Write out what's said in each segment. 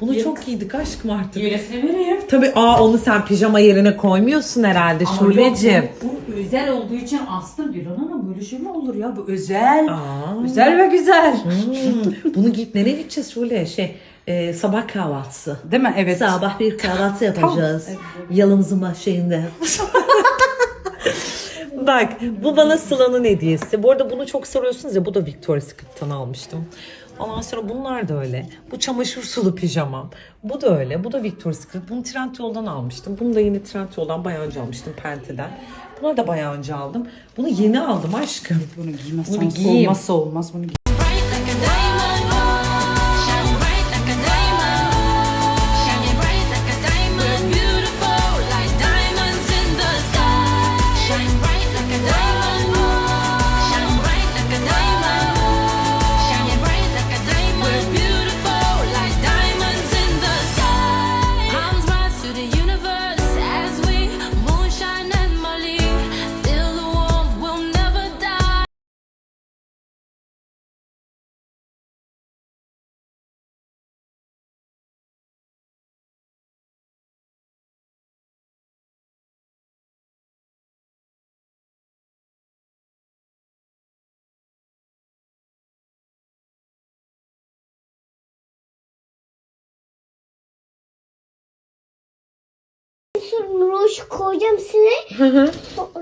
Bunu çok giydik aşkım artık. Vereyim. Tabii aa onu sen pijama yerine koymuyorsun herhalde Ama yok, Bu, bu özel olduğu için astım Gülhan Hanım böyle şey mi olur ya? Bu özel. Aa. Güzel ve güzel. Hmm, Bunu giyip nereye gideceğiz Şule? Şey e, sabah kahvaltısı. Değil mi? Evet. Sabah bir kahvaltı yapacağız. Yalımızın başında. Bak bu bana Sıla'nın hediyesi. Bu arada bunu çok soruyorsunuz ya bu da Victoria's Secret'tan almıştım. Ondan sonra bunlar da öyle. Bu çamaşır sulu pijamam. Bu da öyle. Bu da Victoria's Secret. Bunu Trendyol'dan almıştım. Bunu da yine Trendyol'dan bayağı önce almıştım Pente'den. Bunları da bayağı önce aldım. Bunu yeni aldım aşkım. Bunu Bunu giymezsen bir giyeyim. olmazsa olmaz. Bunu giy. Ruj koyacağım size.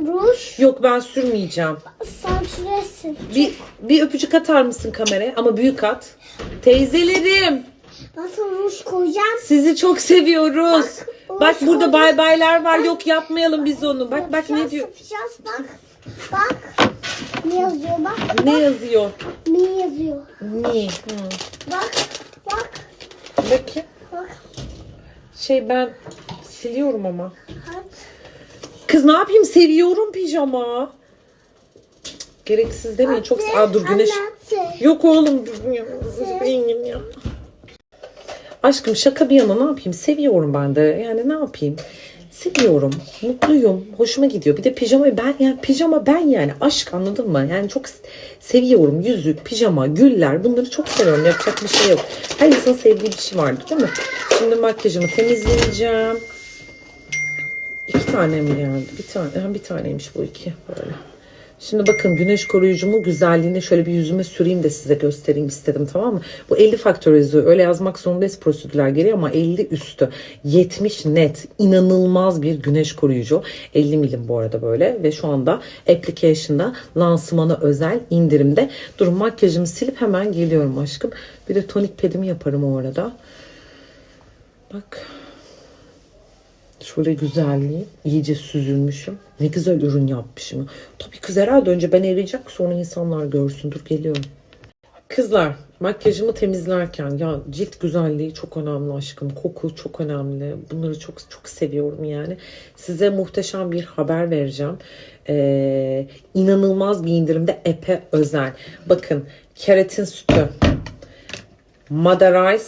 Ruj Yok ben sürmeyeceğim. sen sürersin. Bir, bir öpücük atar mısın kameraya? Ama büyük at. Teyzelerim Nasıl ruj koyacağım? sizi çok seviyoruz. Bak, Bak, burada bay baylar var. Yok yapmayalım biz onu. Bak bak ne diyor. Yapacağız bak. Bak. Ne yazıyor bak. Ne yazıyor? Ne yazıyor? Ni. Bak. Bak. Bakayım. Bak. Şey ben siliyorum ama. Kız ne yapayım seviyorum pijama. Gereksiz demeyin çok Aa, dur güneş. Yok oğlum dur ya. Aşkım şaka bir yana ne yapayım? Seviyorum ben de. Yani ne yapayım? Seviyorum. Mutluyum. Hoşuma gidiyor. Bir de pijama ben yani pijama ben yani aşk anladın mı? Yani çok seviyorum. Yüzük, pijama, güller bunları çok seviyorum. Yapacak bir şey yok. Her insanın sevdiği bir şey vardır değil mi? Şimdi makyajımı temizleyeceğim. İki tane mi geldi? Bir tane. Ha, bir taneymiş bu iki. Böyle. Şimdi bakın güneş koruyucumun güzelliğini şöyle bir yüzüme süreyim de size göstereyim istedim tamam mı? Bu 50 faktör yazıyor. Öyle yazmak zorundayız prosedürler gereği ama 50 üstü. 70 net. inanılmaz bir güneş koruyucu. 50 milim bu arada böyle ve şu anda application'da lansmana özel indirimde. Dur makyajımı silip hemen geliyorum aşkım. Bir de tonik pedimi yaparım o arada. Bak. Şöyle güzelliği iyice süzülmüşüm. Ne güzel ürün yapmışım. Tabii kız herhalde önce ben eriyecek sonra insanlar görsün. Dur geliyorum. Kızlar makyajımı temizlerken ya cilt güzelliği çok önemli aşkım. Koku çok önemli. Bunları çok çok seviyorum yani. Size muhteşem bir haber vereceğim. Ee, inanılmaz bir indirimde Epe özel. Bakın keratin sütü. Mother Ice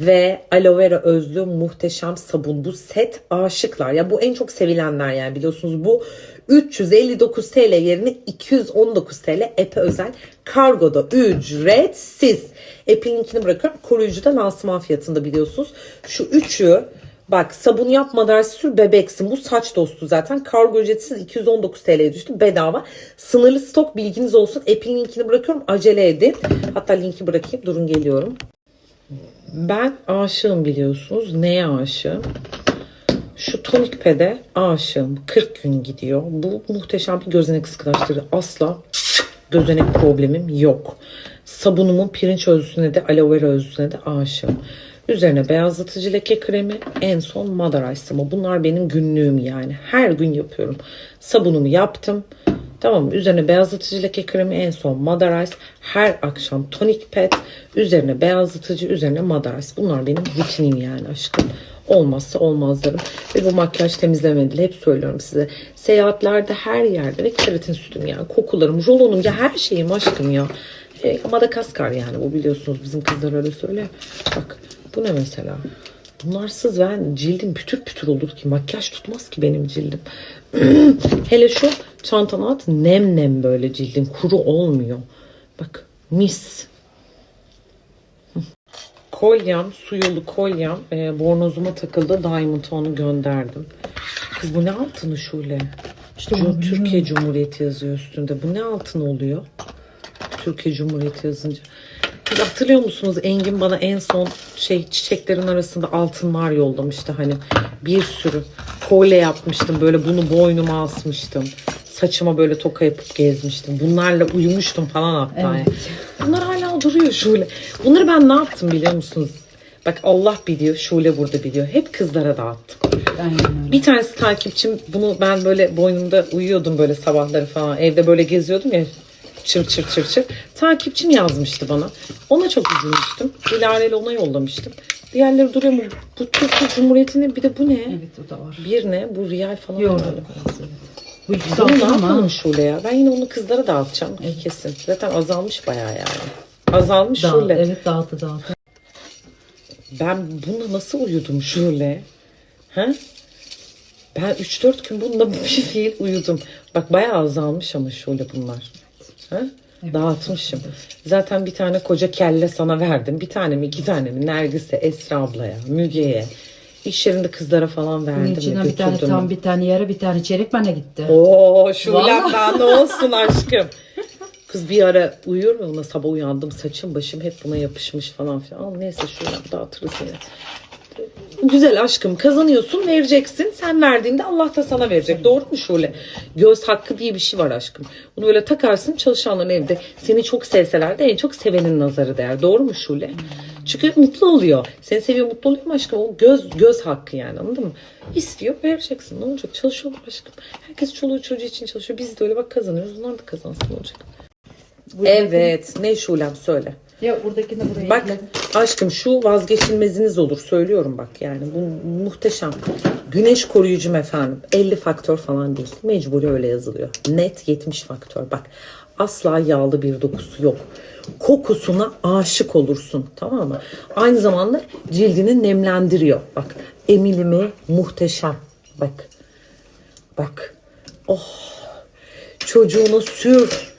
ve aloe vera özlü muhteşem sabun. Bu set aşıklar. Ya bu en çok sevilenler yani biliyorsunuz bu 359 TL yerine 219 TL Epe özel kargoda ücretsiz. Epe linkini bırakıyorum. Koruyucu da lansman fiyatında biliyorsunuz. Şu üçü Bak sabun yapmadan sür bebeksin. Bu saç dostu zaten. Kargo ücretsiz 219 TL'ye düştü. Bedava. Sınırlı stok bilginiz olsun. App'in linkini bırakıyorum. Acele edin. Hatta linki bırakayım. Durun geliyorum. Ben aşığım biliyorsunuz. Neye aşığım? Şu tonik pede aşığım. 40 gün gidiyor. Bu muhteşem bir gözenek sıkılaştırıcı. Asla gözenek problemim yok. Sabunumun pirinç özüsüne de aloe vera özüsüne de aşığım. Üzerine beyazlatıcı leke kremi, en son Mother Ice'ımı. Bunlar benim günlüğüm yani. Her gün yapıyorum. Sabunumu yaptım. Tamam mı? Üzerine beyazlatıcı leke kremi, en son Mother Ice. Her akşam tonik pet, üzerine beyazlatıcı, üzerine Mother Ice. Bunlar benim rutinim yani aşkım. Olmazsa olmazlarım. Ve bu makyaj temizlemedi. Hep söylüyorum size. Seyahatlerde her yerde ve keratin sütüm yani. Kokularım, rolonum ya her şeyim aşkım ya. E, Madagaskar yani bu biliyorsunuz bizim kızlar öyle söylüyor. Bak bu ne mesela? Bunlarsız ben cildim pütür pütür olur ki makyaj tutmaz ki benim cildim. Hele şu çantana at nem nem böyle cildin kuru olmuyor. Bak mis. kolyem, su yolu kolyem e, bornozuma takıldı. Diamond onu gönderdim. Kız bu ne altını şöyle? İşte Cum- bu Türkiye Cumhuriyeti yazıyor üstünde. Bu ne altın oluyor? Türkiye Cumhuriyeti yazınca. Hatırlıyor musunuz? Engin bana en son şey çiçeklerin arasında altınlar yollamıştı. Hani bir sürü kolye yapmıştım. Böyle bunu boynuma asmıştım. Saçıma böyle toka yapıp gezmiştim. Bunlarla uyumuştum falan hatta Evet. bunlar hala duruyor şöyle bunları ben ne yaptım biliyor musunuz? Bak Allah biliyor Şule burada biliyor. Hep kızlara dağıttım Aynen bir tanesi takipçim bunu ben böyle boynumda uyuyordum böyle sabahları falan. Evde böyle geziyordum ya çır çır çır çır. Takipçim yazmıştı bana. Ona çok üzülmüştüm. Dilara'yla ona yollamıştım. Diğerleri duruyor mu? Bu Türkiye Cumhuriyeti'nin bir de bu ne? Evet o da var. Bir ne? Bu riyal falan. Yok. herhalde. Bu ikisi Bunu ne altın ama. yapalım Şule ya? Ben yine onu kızlara dağıtacağım kesin. Zaten azalmış bayağı yani. Azalmış Dağıt, Şule. evet dağıtı dağıtı. Ben bununla nasıl uyudum şöyle? Ha? Ben 3-4 gün bununla bir fiil uyudum. Bak bayağı azalmış ama şöyle bunlar. Ha? Dağıtmışım. Zaten bir tane koca kelle sana verdim. Bir tane mi iki tane mi? Nergis'e, Esra ablaya, Müge'ye. İş yerinde kızlara falan verdim. içine ya, bir tane tam bir tane yarı bir tane çeyrek bana gitti. Oo Vallahi. daha ne olsun aşkım. Kız bir ara uyuyor mu? Sabah uyandım saçım başım hep buna yapışmış falan filan. Ama neyse şöyle dağıtırız yine. Güzel aşkım kazanıyorsun vereceksin. Sen verdiğinde Allah da sana verecek. Doğru mu Şule? Göz hakkı diye bir şey var aşkım. Bunu böyle takarsın çalışanların evde. Seni çok sevseler de en çok sevenin nazarı değer. Doğru mu Şule? Çünkü mutlu oluyor. Seni seviyor mutlu oluyor mu aşkım? O göz göz hakkı yani anladın mı? İstiyor vereceksin. Ne olacak? Çalışıyorlar aşkım. Herkes çoluğu çocuğu için çalışıyor. Biz de öyle bak kazanıyoruz. Onlar da kazansın olacak? Evet. Ne Şulem söyle. Ya buradakini buraya Bak ekle. aşkım şu vazgeçilmeziniz olur söylüyorum bak yani bu muhteşem. Güneş koruyucum efendim 50 faktör falan değil mecburi öyle yazılıyor. Net 70 faktör bak asla yağlı bir dokusu yok. Kokusuna aşık olursun tamam mı? Aynı zamanda cildini nemlendiriyor. Bak emilimi muhteşem. Bak. Bak. Oh. Çocuğunu sür.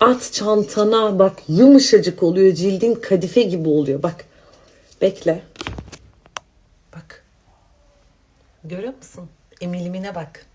At çantana bak yumuşacık oluyor cildin kadife gibi oluyor bak. Bekle. Bak. Görüyor musun? Emilimine bak.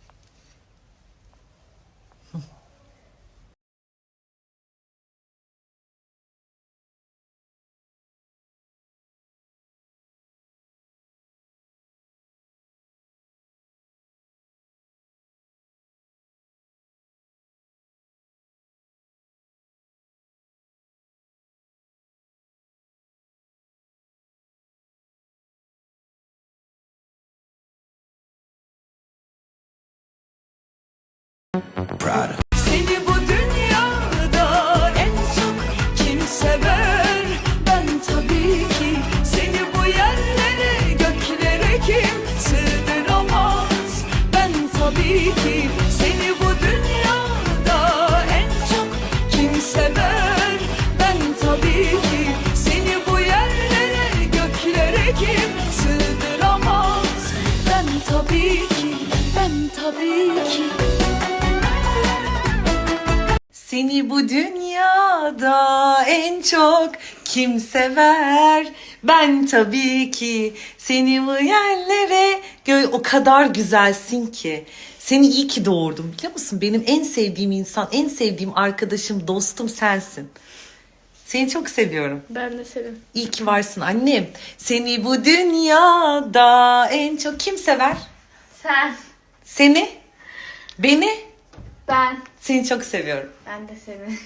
Seni bu dünyada en çok kim sever? Ben tabii ki seni bu yerlere göklere kim sığdıramaz? Ben tabii ki seni bu dünyada en çok kim sever? Ben tabii ki seni bu yerlere göklere kim sığdıramaz? Ben tabii ki ben tabii ki Seni bu dünyada en çok kim sever? Ben tabii ki seni bu yerlere gö o kadar güzelsin ki. Seni iyi ki doğurdum biliyor musun? Benim en sevdiğim insan, en sevdiğim arkadaşım, dostum sensin. Seni çok seviyorum. Ben de seni. İyi ki varsın annem. Seni bu dünyada en çok kim sever? Sen. Seni? Beni? Ben. Seni çok seviyorum. Ben de seni.